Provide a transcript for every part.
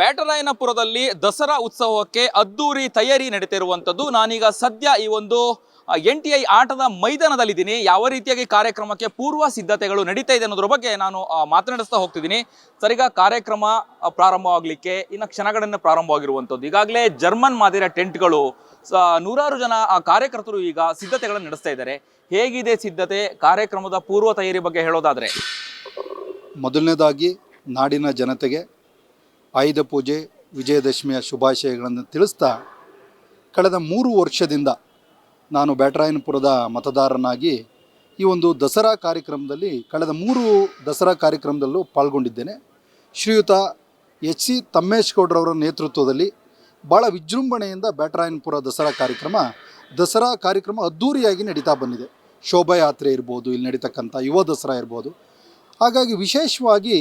ಬ್ಯಾಟರಾಯನಪುರದಲ್ಲಿ ದಸರಾ ಉತ್ಸವಕ್ಕೆ ಅದ್ದೂರಿ ತಯಾರಿ ನಡೀತಿರುವಂಥದ್ದು. ನಾನೀಗ ಸದ್ಯ ಈ ಒಂದು ಎನ್ ಟಿ ಐ ಆಟದ ಮೈದಾನದಲ್ಲಿದ್ದೀನಿ. ಯಾವ ರೀತಿಯಾಗಿ ಕಾರ್ಯಕ್ರಮಕ್ಕೆ ಪೂರ್ವ ಸಿದ್ಧತೆಗಳು ನಡೀತಾ ಇದೆ ಅನ್ನೋದ್ರ ಬಗ್ಗೆ ನಾನು ಮಾತನಾಡಿಸ್ತಾ ಹೋಗ್ತಿದ್ದೀನಿ. ಸರಿಗ ಕಾರ್ಯಕ್ರಮ ಪ್ರಾರಂಭವಾಗಲಿಕ್ಕೆ ಇನ್ನು ಕ್ಷಣಗಳನ್ನು ಪ್ರಾರಂಭವಾಗಿರುವಂಥದ್ದು. ಈಗಾಗಲೇ ಜರ್ಮನ್ ಮಾದರಿಯ ಟೆಂಟ್ಗಳು ನೂರಾರು ಜನ ಕಾರ್ಯಕರ್ತರು ಈಗ ಸಿದ್ಧತೆಗಳನ್ನು ನಡೆಸ್ತಾ ಇದ್ದಾರೆ. ಹೇಗಿದೆ ಸಿದ್ಧತೆ, ಕಾರ್ಯಕ್ರಮದ ಪೂರ್ವ ತಯಾರಿ ಬಗ್ಗೆ ಹೇಳೋದಾದರೆ? ಮೊದಲನೇದಾಗಿ ನಾಡಿನ ಜನತೆಗೆ ಆಯುಧ ಪೂಜೆ, ವಿಜಯದಶಮಿಯ ಶುಭಾಶಯಗಳನ್ನು ತಿಳಿಸ್ತಾ ಕಳೆದ ಮೂರು ವರ್ಷದಿಂದ ನಾನು ಬ್ಯಾಟರಾಯನಪುರದ ಮತದಾರನಾಗಿ ಈ ಒಂದು ದಸರಾ ಕಾರ್ಯಕ್ರಮದಲ್ಲಿ ಕಳೆದ ಮೂರು ದಸರಾ ಕಾರ್ಯಕ್ರಮದಲ್ಲೂ ಪಾಲ್ಗೊಂಡಿದ್ದೇನೆ. ಶ್ರೀಯುತ ಎಚ್ ಸಿ ತಮ್ಮೇಶ್ ಗೌಡ್ರವರ ನೇತೃತ್ವದಲ್ಲಿ ಭಾಳ ವಿಜೃಂಭಣೆಯಿಂದ ಬ್ಯಾಟರಾಯನಪುರ ದಸರಾ ಕಾರ್ಯಕ್ರಮ ದಸರಾ ಕಾರ್ಯಕ್ರಮ ಅದ್ಧೂರಿಯಾಗಿ ನಡೀತಾ ಬಂದಿದೆ. ಶೋಭಾಯಾತ್ರೆ ಇರ್ಬೋದು, ಇಲ್ಲಿ ನಡೀತಕ್ಕಂಥ ಯುವ ದಸರಾ ಇರ್ಬೋದು. ಹಾಗಾಗಿ ವಿಶೇಷವಾಗಿ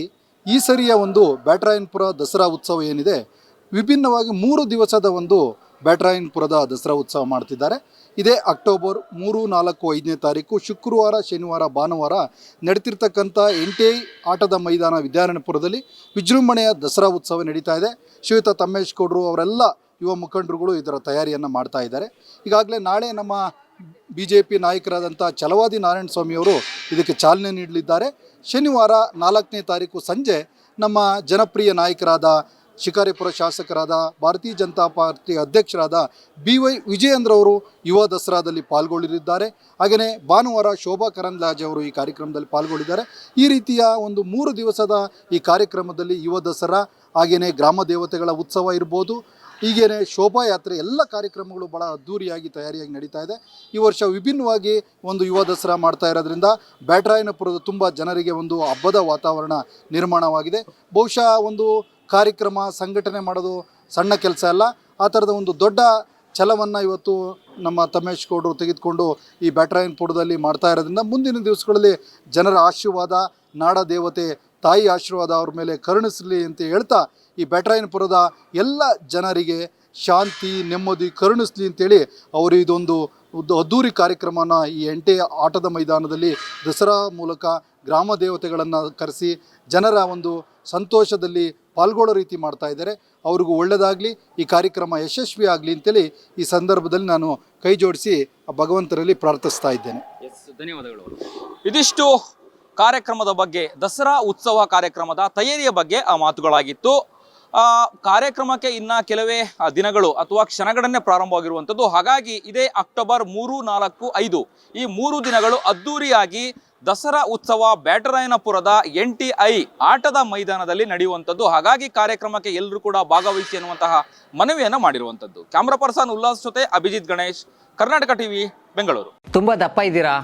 ಈ ಸರಿಯ ಒಂದು ಬ್ಯಾಟರಾಯನಪುರ ದಸರಾ ಉತ್ಸವ ಏನಿದೆ, ವಿಭಿನ್ನವಾಗಿ ಮೂರು ದಿವಸದ ಒಂದು ಬ್ಯಾಟರಾಯನಪುರದ ದಸರಾ ಉತ್ಸವ ಮಾಡ್ತಿದ್ದಾರೆ. ಇದೇ ಅಕ್ಟೋಬರ್ ಮೂರು, ನಾಲ್ಕು, ಐದನೇ ತಾರೀಕು, ಶುಕ್ರವಾರ, ಶನಿವಾರ, ಭಾನುವಾರ ನಡೀತಿರ್ತಕ್ಕಂಥ ಎಂಟಿ ಐ ಆಟದ ಮೈದಾನ ವಿದ್ಯಾರಣ್ಯಪುರದಲ್ಲಿ ವಿಜೃಂಭಣೆಯ ದಸರಾ ಉತ್ಸವ ನಡೀತಾ ಇದೆ. ಶ್ರೀಯುತ ತಮ್ಮೇಶ್ ಗೌಡ್ರು ಅವರೆಲ್ಲ ಯುವ ಮುಖಂಡರುಗಳು ಇದರ ತಯಾರಿಯನ್ನು ಮಾಡ್ತಾ ಇದ್ದಾರೆ. ಈಗಾಗಲೇ ನಾಳೆ ನಮ್ಮ ಬಿ ಜೆ ಪಿ ನಾಯಕರಾದಂಥ ಛಲವಾದಿ ನಾರಾಯಣ ಸ್ವಾಮಿಯವರು ಇದಕ್ಕೆ ಚಾಲನೆ ನೀಡಲಿದ್ದಾರೆ. ಶನಿವಾರ ನಾಲ್ಕನೇ ತಾರೀಕು ಸಂಜೆ ನಮ್ಮ ಜನಪ್ರಿಯ ನಾಯಕರಾದ ಶಿಕಾರಿಪುರ ಶಾಸಕರಾದ ಭಾರತೀಯ ಜನತಾ ಪಾರ್ಟಿ ಅಧ್ಯಕ್ಷರಾದ ಬಿ ವೈ ವಿಜಯೇಂದ್ರವರು ಯುವ ದಸರಾದಲ್ಲಿ ಪಾಲ್ಗೊಳ್ಳಲಿದ್ದಾರೆ. ಹಾಗೆಯೇ ಭಾನುವಾರ ಶೋಭಾ ಕರಂದ್ಲಾಜೆ ಅವರು ಈ ಕಾರ್ಯಕ್ರಮದಲ್ಲಿ ಪಾಲ್ಗೊಂಡಿದ್ದಾರೆ ಈ ರೀತಿಯ ಒಂದು ಮೂರು ದಿವಸದ ಈ ಕಾರ್ಯಕ್ರಮದಲ್ಲಿ ಯುವ ದಸರಾ, ಹಾಗೆಯೇ ಗ್ರಾಮ ದೇವತೆಗಳ ಉತ್ಸವ ಇರ್ಬೋದು ಹೀಗೇನೆ ಶೋಭಾಯಾತ್ರೆ ಎಲ್ಲ ಕಾರ್ಯಕ್ರಮಗಳು ಭಾಳ ಅದ್ದೂರಿಯಾಗಿ ತಯಾರಿಯಾಗಿ ನಡೀತಾ ಇದೆ. ಈ ವರ್ಷ ವಿಭಿನ್ನವಾಗಿ ಒಂದು ಯುವ ದಸರಾ ಮಾಡ್ತಾ ಇರೋದ್ರಿಂದ ಬ್ಯಾಟರಾಯನಪುರದ ತುಂಬ ಜನರಿಗೆ ಒಂದು ಹಬ್ಬದ ವಾತಾವರಣ ನಿರ್ಮಾಣವಾಗಿದೆ. ಬಹುಶಃ ಒಂದು ಕಾರ್ಯಕ್ರಮ, ಸಂಘಟನೆ ಮಾಡೋದು ಸಣ್ಣ ಕೆಲಸ ಅಲ್ಲ. ಆ ಥರದ ಒಂದು ದೊಡ್ಡ ಛಲವನ್ನು ಇವತ್ತು ನಮ್ಮ ತಮೇಶ್ ಗೌಡರು ತೆಗೆದುಕೊಂಡು ಈ ಬ್ಯಾಟರಾಯನಪುರದಲ್ಲಿ ಮಾಡ್ತಾ ಇರೋದ್ರಿಂದ ಮುಂದಿನ ದಿವಸಗಳಲ್ಲಿ ಜನರ ಆಶೀರ್ವಾದ, ನಾಡ ದೇವತೆ ತಾಯಿ ಆಶೀರ್ವಾದ ಅವ್ರ ಮೇಲೆ ಕರುಣಿಸಲಿ ಅಂತ ಹೇಳ್ತಾ ಈ ಬೆಟ್ರಾಯನಪುರದ ಎಲ್ಲ ಜನರಿಗೆ ಶಾಂತಿ, ನೆಮ್ಮದಿ, ಕರುಣಿಸಲಿ ಅಂತೇಳಿ ಅವರು ಇದೊಂದು ಅದ್ದೂರಿ ಕಾರ್ಯಕ್ರಮನ ಈ ಎಂಟೆ ಆಟದ ಮೈದಾನದಲ್ಲಿ ದಸರಾ ಮೂಲಕ ಗ್ರಾಮ ದೇವತೆಗಳನ್ನು ಕರೆಸಿ ಜನರ ಒಂದು ಸಂತೋಷದಲ್ಲಿ ಪಾಲ್ಗೊಳ್ಳೋ ರೀತಿ ಮಾಡ್ತಾ ಇದ್ದಾರೆ. ಅವ್ರಿಗೂ ಒಳ್ಳೆಯದಾಗಲಿ ಈ ಕಾರ್ಯಕ್ರಮ ಯಶಸ್ವಿ ಆಗಲಿ ಅಂತೇಳಿ ಈ ಸಂದರ್ಭದಲ್ಲಿ ನಾನು ಕೈ ಜೋಡಿಸಿ ಭಗವಂತರಲ್ಲಿ ಪ್ರಾರ್ಥಿಸ್ತಾ ಇದ್ದೇನೆ. ಧನ್ಯವಾದಗಳು. ಇದಿಷ್ಟು ಕಾರ್ಯಕ್ರಮದ ಬಗ್ಗೆ, ದಸರಾ ಉತ್ಸವ ಕಾರ್ಯಕ್ರಮದ ತಯಾರಿಯ ಬಗ್ಗೆ ಆ ಮಾತುಗಳಾಗಿತ್ತು. ಆ, ಕಾರ್ಯಕ್ರಮಕ್ಕೆ ಇನ್ನ ಕೆಲವೇ ದಿನಗಳು ಅಥವಾ ಕ್ಷಣಗಳನ್ನೇ ಪ್ರಾರಂಭವಾಗಿರುವಂಥದ್ದು. ಹಾಗಾಗಿ ಇದೇ ಅಕ್ಟೋಬರ್ ಮೂರು, ನಾಲ್ಕು, ಐದು ಈ ಮೂರು ದಿನಗಳು ಅದ್ದೂರಿಯಾಗಿ ದಸರಾ ಉತ್ಸವ ಬ್ಯಾಟರಾಯನಪುರದ ಎನ್ ಟಿ ಐ ಆಟದ ಮೈದಾನದಲ್ಲಿ ನಡೆಯುವಂಥದ್ದು. ಹಾಗಾಗಿ ಕಾರ್ಯಕ್ರಮಕ್ಕೆ ಎಲ್ಲರೂ ಕೂಡ ಭಾಗವಹಿಸಿ ಎನ್ನುವಂತಹ ಮನವಿಯನ್ನು ಮಾಡಿರುವಂಥದ್ದು. ಕ್ಯಾಮ್ರಾ ಪರ್ಸನ್ ಉಲ್ಲಾಸ್ ಜೊತೆ ಅಭಿಜಿತ್ ಗಣೇಶ್, ಕರ್ನಾಟಕ ಟಿವಿ, ಬೆಂಗಳೂರು. ತುಂಬಾ ದಪ್ಪ ಇದ್ದೀರಾ?